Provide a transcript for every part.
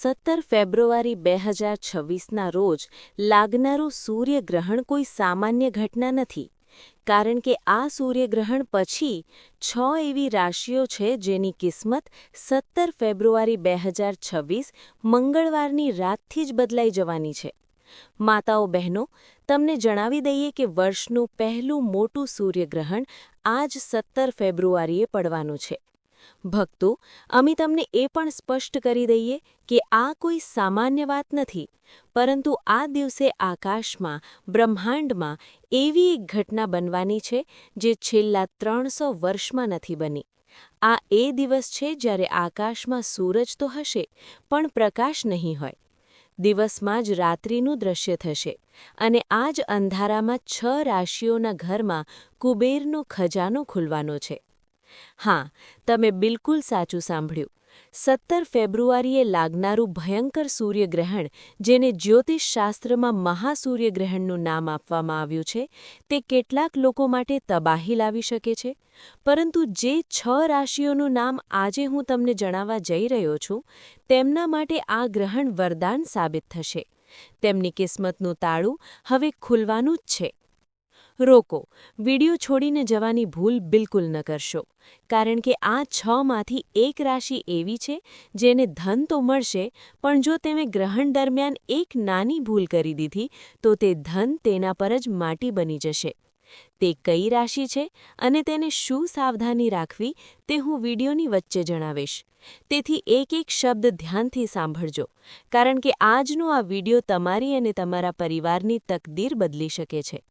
સત્તર ફેબ્રુઆરી બે હજાર છવ્વીસના રોજ લાગનારું સૂર્યગ્રહણ કોઈ સામાન્ય ઘટના નથી, કારણ કે આ સૂર્યગ્રહણ પછી છ એવી રાશિઓ છે જેની કિસ્મત સત્તર ફેબ્રુઆરી બે હજાર છવ્વીસ મંગળવારની રાતથી જ બદલાઈ જવાની છે. માતાઓ બહેનો, તમને જણાવી દઈએ કે વર્ષનું પહેલું મોટું સૂર્યગ્રહણ આજ સત્તર ફેબ્રુઆરીએ પડવાનું છે. ભક્તો, અમે તમને એ પણ સ્પષ્ટ કરી દઈએ કે આ કોઈ સામાન્ય વાત નથી, પરંતુ આ દિવસે આકાશમાં, બ્રહ્માંડમાં એવી એક ઘટના બનવાની છે જે છેલ્લા ત્રણસો વર્ષમાં નથી બની. આ એ દિવસ છે જ્યારે આકાશમાં સૂરજ તો હશે, પણ પ્રકાશ નહીં હોય. દિવસમાં જ રાત્રિનું દ્રશ્ય થશે અને આ જ અંધારામાં છ રાશિઓના ઘરમાં કુબેરનો ખજાનો ખુલવાનો છે. હા, તમે બિલકુલ સાચું સાંભળ્યું. સત્તર ફેબ્રુઆરીએ લાગનારું ભયંકર સૂર્યગ્રહણ, જેને જ્યોતિષશાસ્ત્રમાં મહાસૂર્યગ્રહણનું નામ આપવામાં આવ્યું છે, તે કેટલાક લોકો માટે તબાહી લાવી શકે છે? પરંતુ જે છ રાશિઓનું નામ આજે હું તમને જણાવવા જઈ રહ્યો છું, તેમના માટે આ ગ્રહણ વરદાન સાબિત થશે. તેમની કિસ્મતનું તાળું હવે ખુલવાનું જ છે. રોકો. વિડિયો છોડીને જવાની ભૂલ બિલકુલ ન કરશો. કારણ કે આ છમાંથી એક રાશિ એવી છે, જેને ધન તો મળશે, પણ જો તમે ગ્રહણ દરમિયાન એક નાની ભૂલ કરી દીધી, તો તે ધન તેના પર જ માટી બની જશે. તે કઈ રાશિ છે અને તેને શું સાવધાની રાખવી, તે હું વિડીયોની વચ્ચે જણાવીશ. તેથી એક એક શબ્દ ધ્યાનથી સાંભળજો. કારણ કે આજનો આ વીડિયો તમારી અને તમારા પરિવારની તકદીર બદલી શકે છે.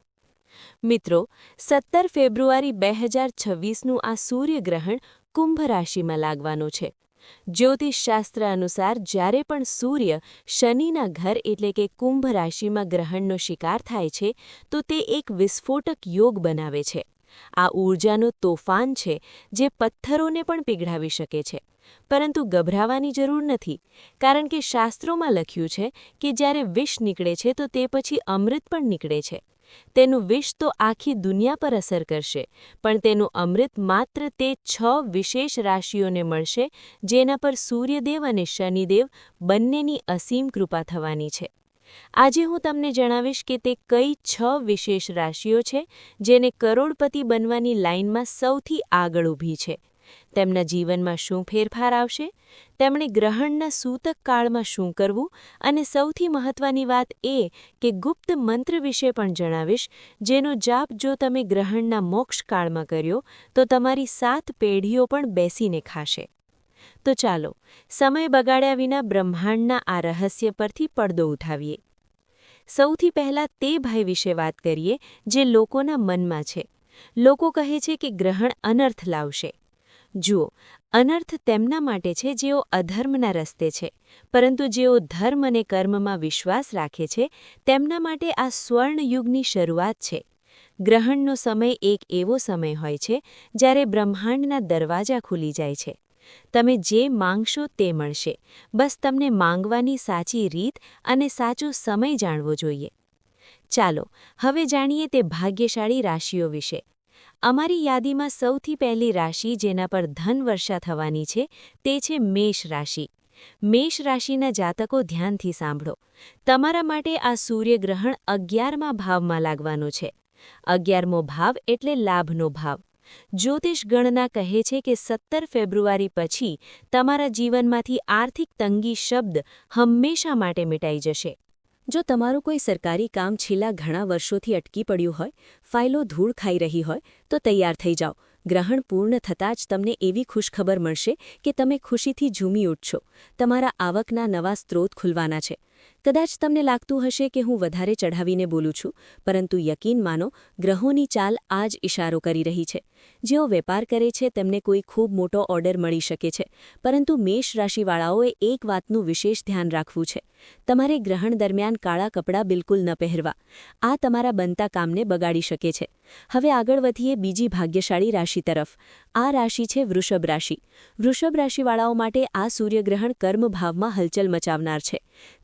મિત્રો, સત્તર ફેબ્રુઆરી બે હજાર છવ્વીસનું આ સૂર્યગ્રહણ કુંભ રાશિમાં લાગવાનું છે. જ્યોતિષશાસ્ત્ર અનુસાર જ્યારે પણ સૂર્ય શનિના ઘર એટલે કે કુંભ રાશિમાં ગ્રહણનો શિકાર થાય છે, તો તે એક વિસ્ફોટક યોગ બનાવે છે. આ ઊર્જાનો તોફાન છે, જે પથ્થરોને પણ પીગળાવી શકે છે. પરંતુ ગભરાવાની જરૂર નથી, કારણ કે શાસ્ત્રોમાં લખ્યું છે કે જ્યારે વિષ નીકળે છે, તો તે પછી અમૃત પણ નીકળે છે. તેનું વિષ તો આખી દુનિયા પર અસર કરશે, પણ તેનું અમૃત માત્ર તે છ વિશેષ રાશિઓને મળશે, જેના પર સૂર્યદેવ અને શનિદેવ બંનેની અસીમ કૃપા થવાની છે. આજે હું તમને જણાવીશ કે તે કઈ છ વિશેષ રાશિઓ છે, જેને કરોડપતિ બનવાની લાઇનમાં સૌથી આગળ ઊભી છે. તેમના જીવનમાં શું ફેરફાર આવશે? તેમણે ગ્રહણના સૂતક કાળમાં શું કરવું? અને સૌથી મહત્વની વાત એ કે ગુપ્ત મંત્ર વિશે પણ જણાવીશ, જેનો જાપ જો તમે ગ્રહણના મોક્ષ કાળમાં કર્યો, તો તમારી સાત પેઢીઓ પણ બેસીને ખાશે. તો ચાલો, સમય બગાડ્યા વિના બ્રહ્માંડના આ રહસ્ય પરથી પડદો ઉઠાવીએ. સૌથી પહેલા તે ભાઈ વિશે વાત કરીએ, જે લોકોના મનમાં છે. લોકો કહે છે કે ગ્રહણ અનર્થ લાવશે. જુઓ, અનર્થ તેમના માટે છે જેઓ અધર્મના રસ્તે છે, પરંતુ જેઓ ધર્મ અને કર્મમાં વિશ્વાસ રાખે છે, તેમના માટે આ સ્વર્ણયુગની શરૂઆત છે. ગ્રહણનો સમય એક એવો સમય હોય છે, જ્યારે બ્રહ્માંડના દરવાજા ખુલી જાય છે. તમે જે માંગશો તે મળશે. બસ તમને માંગવાની સાચી રીત અને સાચો સમય જાણવો જોઈએ. ચાલો, હવે જાણીએ તે ભાગ્યશાળી રાશિઓ વિશે. અમારી યાદીમાં સૌથી પહેલી રાશિ જેના પર ધન વર્ષા થવાની છે, તે છે મેષ રાશિ. મેષ રાશિના જાતકો ધ્યાનથી સાંભળો. તમારા માટે આ સૂર્યગ્રહણ અગિયારમા ભાવમાં લાગવાનો છે. અગિયારમો ભાવ એટલે લાભનો ભાવ. જ્યોતિષ ગણના કહે છે કે સત્તર ફેબ્રુઆરી પછી તમારા જીવનમાંથી આર્થિક તંગી શબ્દ હંમેશા માટે મિટાઈ જશે. જો તમારું કોઈ સરકારી કામ છેલ્લા ઘણા વર્ષોથી અટકી પડ્યું હોય, ફાઇલો ધૂળ ખાઈ રહી હોય, તો તૈયાર થઈ જાઓ. ગ્રહણ પૂર્ણ થતાં જ તમને એવી ખુશખબર મળશે કે તમે ખુશીથી ઝૂમી ઉઠશો. તમારા આવકના નવા સ્ત્રોત ખુલવાના છે. કદાચ તમને લાગતું હશે કે હું વધારે ચઢાવીને બોલું છું, પરંતુ યકીન માનો, ગ્રહોની ચાલ આ જ ઇશારો કરી રહી છે. જેઓ વેપાર કરે છે, તેમને કોઈ ખૂબ મોટો ઓર્ડર મળી શકે છે, પરંતુ મેષ રાશિવાળાઓએ એક વાતનું વિશેષ ધ્યાન રાખવું છે. તમારે ગ્રહણ દરમિયાન કાળા કપડાં બિલકુલ ન પહેરવા. આ તમારા બનતા કામને બગાડી શકે છે. હવે આગળ વધીએ બીજી ભાગ્યશાળી રાશિ તરફ. આ રાશિ છે વૃષભ રાશિ. વૃષભ રાશિવાળાઓ માટે આ સૂર્યગ્રહણ કર્મભાવમાં હલચલ મચાવનાર છે.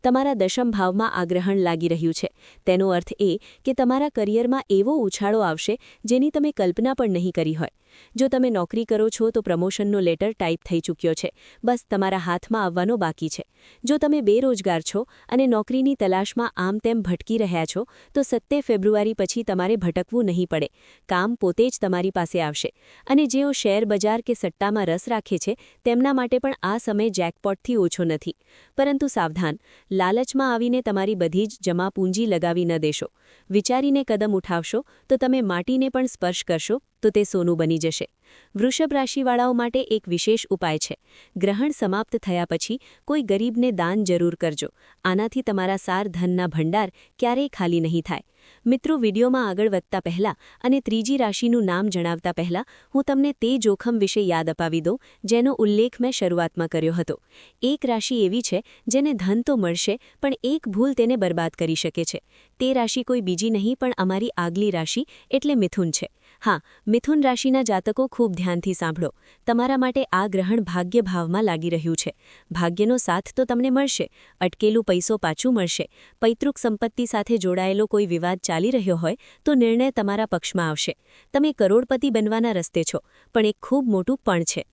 તમારા દશમ ભાવમાં આગ્રહણ લાગી રહ્યું છે. તેનો અર્થ એ કે તમારા કરિયરમાં એવો ઉછાળો આવશે જેની તમે કલ્પના પણ નહીં કરી હોય. જો તમે નોકરી કરો છો તો પ્રમોશનનો લેટર ટાઈપ થઈ ચૂક્યો છે. બસ તમારા હાથમાં આવવાનો બાકી છે. જો તમે બેરોજગાર છો અને નોકરીની તલાશમાં આમ તેમ ભટકી રહ્યા છો, તો સત્તે ફેબ્રુઆરી પછી તમારે ભટકવું નહીં પડે. કામ પોતે જ તમારી પાસે આવશે. અને જેઓ શેર બજાર કે સટ્ટામાં રસ રાખે છે, તેમના માટે પણ આ સમય જેકપોટથી ઓછો નથી. પરંતુ સાવધાન, લાલચમાં આવીને તમારી બધી જ જમા પૂંજી લગાવી ન દેશો. વિચારીને કદમ ઉઠાવશો તો તમે માટીને પણ સ્પર્શ કરશો તો તે સોનું બની જશે. વૃષભ રાશિવાળાઓ માટે એક વિશેષ ઉપાય છે. ગ્રહણ સમાપ્ત થયા પછી કોઈ ગરીબને દાન જરૂર કરજો. આનાથી તમારા સાર ધનના ભંડાર ક્યારેય ખાલી નહીં થાય. મિત્રો, વિડીયોમાં આગળ વધતા પહેલા અને ત્રીજી રાશિનું નામ જણાવતા પહેલા હું તમને તે જોખમ વિશે યાદ અપાવી દઉં, જેનો ઉલ્લેખ મેં શરૂઆતમાં કર્યો હતો. એક રાશિ એવી છે, જેને ધન તો મળશે, પણ એક ભૂલ તેને બરબાદ કરી શકે છે. તે રાશિ કોઈ બીજી નહીં, પણ અમારી આગલી રાશિ, એટલે મિથુન છે. હા, મિથુન રાશિના જાતકો ખૂબ ધ્યાનથી સાંભળો. તમારા માટે આ ગ્રહણ ભાગ્ય ભાવમાં લાગી રહ્યું છે. ભાગ્યનો સાથ તો તમને મળશે, અટકેલું પૈસો પાછું મળશે. પૈતૃક સંપત્તિ સાથે જોડાયેલો કોઈ વિવાદ ચાલી રહ્યો હોય, તો નિર્ણય તમારા પક્ષમાં આવશે. તમે કરોડપતિ બનવાના રસ્તે છો, પણ એક ખૂબ મોટું પણ છે.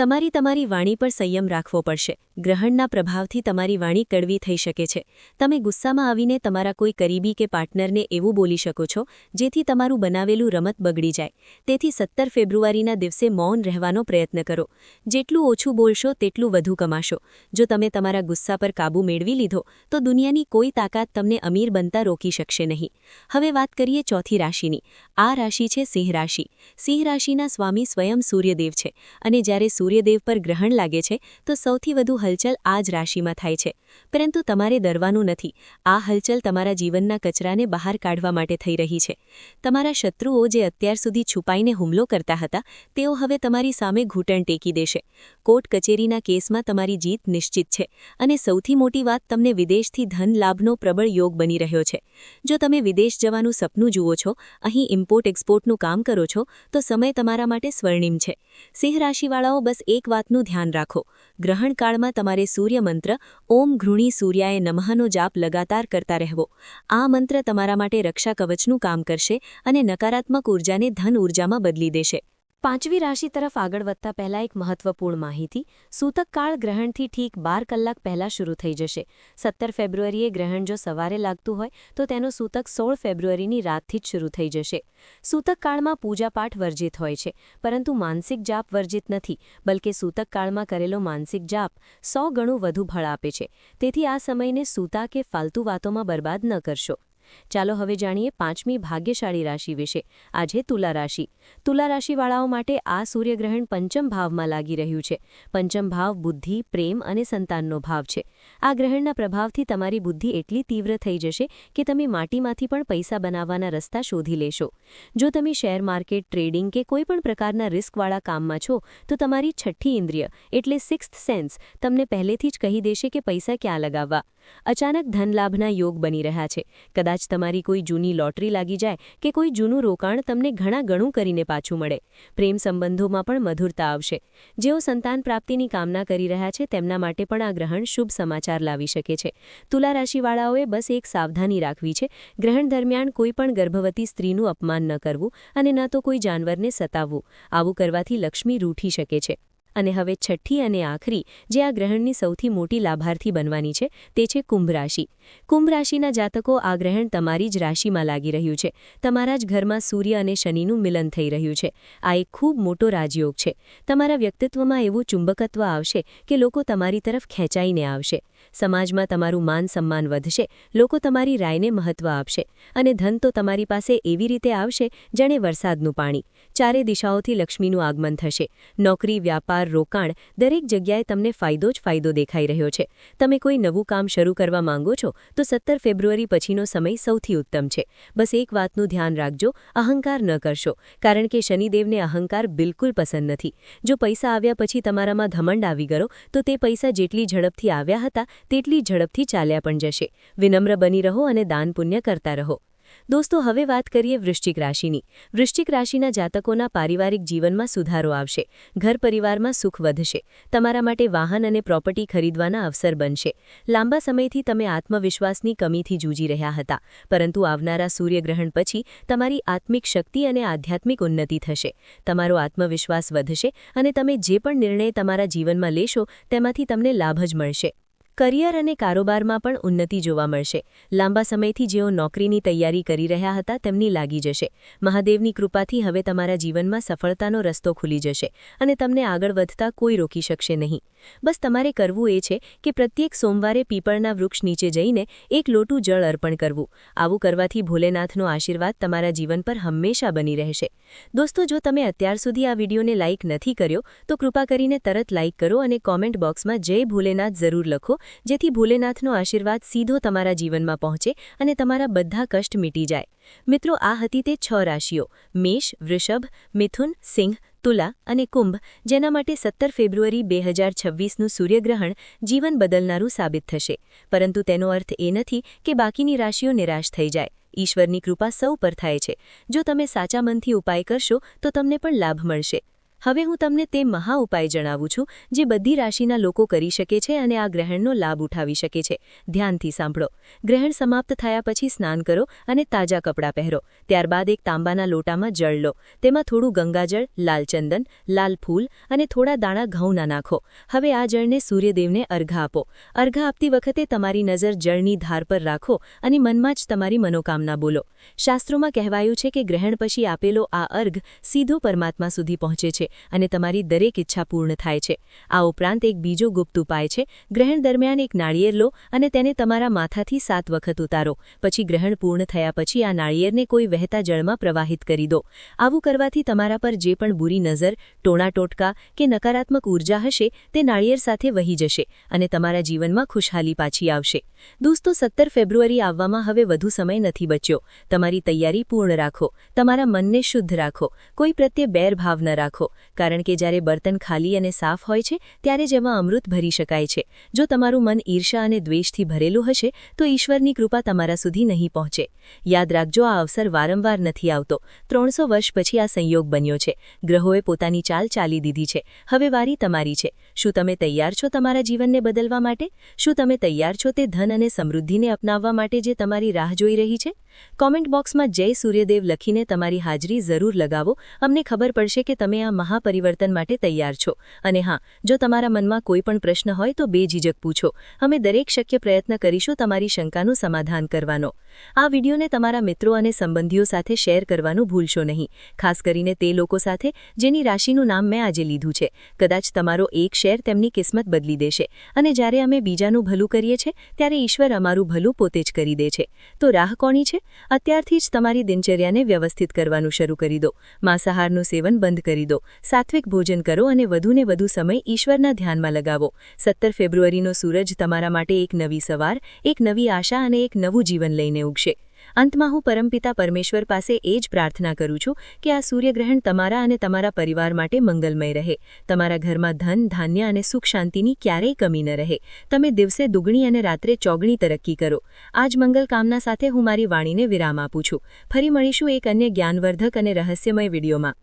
તમારી તમારી વાણી પર સંયમ રાખવો પડશે. ગ્રહણના પ્રભાવથી તમારી વાણી કડવી થઈ શકે છે. તમે ગુસ્સામાં આવીને તમારા કોઈ કરીબી કે પાર્ટનરને એવું બોલી શકો છો, જેથી તમારું બનાવેલું રમત બગડી જાય. તેથી સત્તર ફેબ્રુઆરીના દિવસે મૌન રહેવાનો પ્રયત્ન કરો. જેટલું ઓછું બોલશો, તેટલું વધુ કમાશો. જો તમે તમારા ગુસ્સા પર કાબૂ મેળવી લીધો, તો દુનિયાની કોઈ તાકાત તમને અમીર બનતા રોકી શકશે નહીં. હવે વાત કરીએ ચોથી રાશિની. આ રાશિ છે સિંહ રાશિ. સિંહ રાશિના સ્વામી સ્વયં સૂર્યદેવ છે અને જ્યારે સૂર્યદેવ પર ગ્રહણ લાગે છે, તો સૌથી વધુ હલચલ આ જ રાશિમાં થાય છે. પરંતુ તમારે ડરવાનું નથી. આ હલચલ તમારા જીવનના કચરાને બહાર કાઢવા માટે થઈ રહી છે. તમારા શત્રુઓ જે અત્યાર સુધી છુપાઈને હુમલો કરતા હતા, તેઓ હવે તમારી સામે ઘૂંટણ ટેકી દેશે. કોર્ટ કચેરીના કેસમાં તમારી જીત નિશ્ચિત છે અને સૌથી મોટી વાત તમને વિદેશથી ધન લાભનો પ્રબળ યોગ બની રહ્યો છે. જો તમે વિદેશ જવાનું સપનું જુઓ છો, અહીં ઇમ્પોર્ટ એક્સપોર્ટનું કામ કરો છો, તો સમય તમારા માટે સ્વર્ણિમ છે. સિંહ રાશિવાળાઓ બસ એક વાતનું ધ્યાન રાખો. ગ્રહણકાળમાં તમારે સૂર્ય મંત્ર, ઓમ ઘૃણી સૂર્યાએ નમહનો જાપ લગાતાર કરતા રહેવો. આ મંત્ર તમારા માટે રક્ષા કવચનું કામ કરશે અને નકારાત્મક ઉર્જાને ધન ઉર્જામાં બદલી દેશે. પાંચમી રાશિ તરફ આગળ વધતા પહેલા એક મહત્વપૂર્ણ માહિતી સૂતકકાળ ગ્રહણથી ઠીક બાર કલાક પહેલા શરૂ થઈ જશે. સત્તર ફેબ્રુઆરીએ ગ્રહણ જો સવારે લાગતું હોય, તો તેનું સૂતક સોળ ફેબ્રુઆરીની રાતથી જ શરૂ થઈ જશે. સૂતકકાળમાં પૂજાપાઠ વર્જિત હોય છે, પરંતુ માનસિક જાપ વર્જિત નથી, બલકે સૂતકકાળમાં કરેલો માનસિક જાપ સો ગણું વધુ ફળ આપે છે. તેથી આ સમયને સૂતા કે ફાલતુ વાતોમાં બરબાદ ન કરશો. ચાલો હવે જાણીએ પાંચમી ભાગ્યશાળી રાશિ વિશે. આજે તુલા રાશિ. તુલા રાશિવાળાઓ માટે આ સૂર્યગ્રહણ પંચમ ભાવમાં લાગી રહ્યું છે. પંચમ ભાવ બુદ્ધિ, પ્રેમ અને સંતાનનો ભાવ છે. આ ગ્રહણના પ્રભાવથી તમારી બુદ્ધિ એટલી તીવ્ર થઈ જશે કે તમે માટીમાંથી પણ પૈસા બનાવવાના રસ્તા શોધી લેશો. જો તમે શેર માર્કેટ, ટ્રેડિંગ કે કોઈપણ પ્રકારના રિસ્કવાળા કામમાં છો, તો તમારી છઠ્ઠી ઇન્દ્રિય, એટલે સિક્સ્થ સેન્સ, તમને પહેલેથી જ કહી દેશે કે પૈસા ક્યાં લગાવવા. અચાનક ધનલાભના યોગ બની રહ્યા છે. કદાચ તમારી કોઈ જૂની લોટરી લાગી જાય કે કોઈ જૂનું રોકાણ તમને ઘણા ગણું કરીને પાછું મળે. પ્રેમ સંબંધોમાં પણ મધુરતા આવશે. જેઓ સંતાન પ્રાપ્તિની કામના કરી રહ્યા છે તેમના માટે પણ આ ગ્રહણ શુભ સમાચાર લાવી શકે છે. તુલા રાશિવાળાઓએ બસ એક સાવધાની રાખવી છે. ગ્રહણ દરમિયાન કોઈ પણ ગર્ભવતી સ્ત્રીનું અપમાન ન કરવું અને ન તો કોઈ જાનવરને સતાવવું. આવું કરવાથી લક્ષ્મી રૂઠી શકે છે. અને હવે છઠ્ઠી અને આખરી, જે આ ગ્રહણની સૌથી મોટી લાભાર્થી બનવાની છે, તે છે કુંભ રાશિ. કુંભ રાશિના જાતકો આ ગ્રહણ તમારી જ રાશિમાં લાગી રહ્યું છે. તમારા જ ઘરમાં સૂર્ય અને શનિનું મિલન થઈ રહ્યું છે. આ એક ખૂબ મોટો રાજયોગ છે. તમારા વ્યક્તિત્વમાં એવું ચુંબકત્વ આવશે કે લોકો તમારી તરફ ખેંચાઈને આવશે. સમાજમાં તમારું માન સન્માન વધશે, લોકો તમારી રાયને મહત્વ આપશે અને ધન તો તમારી પાસે એવી રીતે આવશે જાણે વરસાદનું પાણી, ચારે દિશાઓથી લક્ષ્મીનું આગમન થશે. નોકરી, વ્યાપાર, રોકાણ દરેક જગ્યાએ તમને ફાયદો જ ફાયદો દેખાઈ રહ્યો છે. તમે કોઈ નવું કામ શરૂ કરવા માંગો છો, તો સત્તર ફેબ્રુઆરી પછીનો સમય સૌથી ઉત્તમ છે. બસ એક વાતનું ધ્યાન રાખજો, અહંકાર ન કરશો, કારણ કે શનિદેવને અહંકાર બિલકુલ પસંદ નથી. જો પૈસા આવ્યા પછી તમારામાં ધમંડ આવી ગયો, તો તે પૈસા જેટલી ઝડપથી આવ્યા હતા તેટલી ઝડપથી ચાલ્યા પણ જશે. વિનમ્ર બની રહો અને દાન પુણ્ય કરતા રહો. દોસ્તો, હવે વાત કરીએ વૃશ્ચિક રાશિની. વૃશ્ચિક રાશિના જાતકોના પારિવારિક જીવનમાં સુધારો આવશે. ઘર પરિવારમાં સુખ વધશે. તમારા માટે વાહન અને પ્રોપર્ટી ખરીદવાના અવસર બનશે. લાંબા સમયથી તમે આત્મવિશ્વાસની કમીથી જૂજી રહ્યા હતા. પરંતુ આવનારા સૂર્યગ્રહણ પછી તમારી આત્મિક શક્તિ અને આધ્યાત્મિક ઉન્નતિ થશે. તમારો આત્મવિશ્વાસ વધશે અને તમે જે પણ નિર્ણય તમારા જીવનમાં લેશો, તેમાંથી તમને લાભ જ મળશે. કરિયર અને કારોબારમાં પણ ઉન્નતિ જોવા મળશે. લાંબા સમયથી જેઓ નોકરીની તૈયારી કરી રહ્યા હતા, તેમની લાગી જશે. મહાદેવની કૃપાથી હવે તમારા જીવનમાં સફળતાનો રસ્તો ખુલી જશે અને તમને આગળ વધતા કોઈ રોકી શકશે નહીં. બસ તમારે કરવું એ છે કે પ્રત્યેક સોમવારે પીપળના વૃક્ષ નીચે જઈને એક લોટું જળ અર્પણ કરવું. આવું કરવાથી ભોલેનાથનો આશીર્વાદ તમારા જીવન પર હંમેશા બની રહેશે. દોસ્તો, જો તમે અત્યાર સુધી આ વિડીયોને લાઇક નથી કર્યો, તો કૃપા કરીને તરત લાઇક કરો અને કોમેન્ટ બોક્સમાં જય ભોલેનાથ જરૂર લખો. જેથી ભોલેનાથનો આશીર્વાદ સીધો તમારા જીવનમાં પહોંચે અને તમારા બધા કષ્ટ મીટી જાય. મિત્રો, આ હતી તે છ રાશિઓ. મેષ, વૃષભ, મિથુન, સિંહ, તુલા અને કુંભ, જેના માટે સત્તર ફેબ્રુઆરી બે હજાર છવ્વીસનું સૂર્યગ્રહણ જીવન બદલનારું સાબિત થશે. પરંતુ તેનો અર્થ એ નથી કે બાકીની રાશિઓ નિરાશ થઈ જાય. ઈશ્વરની કૃપા સૌ પર થાય છે. જો તમે સાચા મનથી ઉપાય કરશો, તો તમને પણ લાભ મળશે. હવે હું તમને તે મહા ઉપાય જણાવું છું, જે બધી રાશિના લોકો કરી શકે છે અને આ ગ્રહણનો લાભ ઉઠાવી શકે છે. ધ્યાનથી સાંભળો. ગ્રહણ સમાપ્ત થયા પછી સ્નાન કરો અને તાજા કપડાં પહેરો. ત્યારબાદ એક તાંબાના લોટામાં જળ લો. તેમાં થોડું ગંગાજળ લાલચંદન લાલ ફૂલ અને થોડા દાણા ઘઉંના નાખો. હવે આ જળને સૂર્યદેવને અર્ઘા આપો. અર્ઘા આપતી વખતે તમારી નજર જળની ધાર પર રાખો અને મનમાં જ તમારી મનોકામના બોલો. શાસ્ત્રોમાં કહેવાયું છે કે ગ્રહણ પછી આપેલો આ અર્ઘ સીધો પરમાત્મા સુધી પહોંચે છે. અને તમારી દરેક ઈચ્છા પૂર્ણ થાય છે. આ ઉપરાંત એક બીજો ગુપ્ત ઉપાય છે. ગ્રહણ દરમિયાન એક નાળિયેર લો અને તેને તમારા માથાથી સાત વખત ઉતારો. પછી ગ્રહણ પૂર્ણ થયા પછી આ નાળિયેરને કોઈ વહેતા જળમાં પ્રવાહિત કરી દો. આવું કરવાથી તમારા પર જે પણ બુરી નજર ટોણા ટોટકા કે નકારાત્મક ઊર્જા હશે, તે નાળિયેર સાથે વહી જશે અને તમારા જીવનમાં ખુશહાલી પાછી આવશે. દોસ્તો, સત્તર ફેબ્રુઆરી આવવામાં હવે વધુ સમય નથી બચ્યો. તમારી તૈયારી પૂર્ણ રાખો. તમારા મનને શુદ્ધ રાખો. કોઈ પ્રત્યે બેર ભાવ ન રાખો. કારણ કે જ્યારે બર્તન ખાલી અને સાફ હોય છે, ત્યારે જ એમાં અમૃત ભરી શકાય છે. જો તમારું મન ઈર્ષા અને દ્વેષથી ભરેલું હશે, તો ઈશ્વરની કૃપા તમારા સુધી નહીં પહોંચે. યાદ રાખજો, આ અવસર વારંવાર નથી આવતો. ત્રણસો વર્ષ પછી આ સંયોગ બન્યો છે. ગ્રહોએ પોતાની ચાલ ચાલી દીધી છે. હવે વારી તમારી છે. શું તમે તૈયાર છો તમારા જીવનને બદલવા માટે? શું તમે તૈયાર છો તે ધન અને સમૃદ્ધિને અપનાવવા માટે જે તમારી રાહ જોઈ રહી છે? કોમેન્ટ બોક્સમાં જય સૂર્યદેવ લખીને તમારી હાજરી જરૂર લગાવો. અમને ખબર પડશે કે તમે આ મહાપરિવર્તન માટે તૈયાર છો. અને હા, જો તમારા મનમાં કોઈ પણ પ્રશ્ન હોય તો બેઝીજક પૂછો. અમે દરેક શક્ય પ્રયત્ન કરીશું તમારી શંકાનું સમાધાન કરવાનો. આ વિડીયોને તમારા મિત્રો અને સંબંધીઓ સાથે શેર કરવાનું ભૂલશો નહીં. ખાસ કરીને તે લોકો સાથે, જેની રાશિનું નામ મેં આજે લીધું છે. કદાચ તમારો એક શેર તેમની કિસ્મત બદલી દેશે. અને જ્યારે અમે બીજાનું ભલું કરીએ છીએ, ત્યારે ઈશ્વર અમારું ભલું પોતે જ કરી દે છે. તો રાહ કોની છે? અત્યારથી જ તમારી દિનચર્યાને વ્યવસ્થિત કરવાનું શરૂ કરી દો. માંસાહારનું સેવન બંધ કરી દો. સાત્વિક ભોજન કરો અને વધુને વધુ સમય ઈશ્વરના ધ્યાનમાં લગાવો. સત્તર ફેબ્રુઆરીનો સૂરજ તમારા માટે એક નવી સવાર, એક નવી આશા અને એક નવું જીવન લઈને ઉગશે. અંતમાં હું પરમપિતા પરમેશ્વર પાસે એ જ પ્રાર્થના કરું છું કે આ સૂર્યગ્રહણ તમારા અને તમારા પરિવાર માટે મંગલમય રહે. તમારા ઘરમાં ધન, ધાન્ય અને સુખ શાંતિની ક્યારેય કમી ન રહે. તમે દિવસે દુગણી અને રાત્રે ચોગણી તરક્કી કરો. આજ મંગલ કામના સાથે હું મારી વાણીને વિરામ આપું છું. ફરી મળીશું એક અન્ય જ્ઞાનવર્ધક અને રહસ્યમય વિડીયોમાં.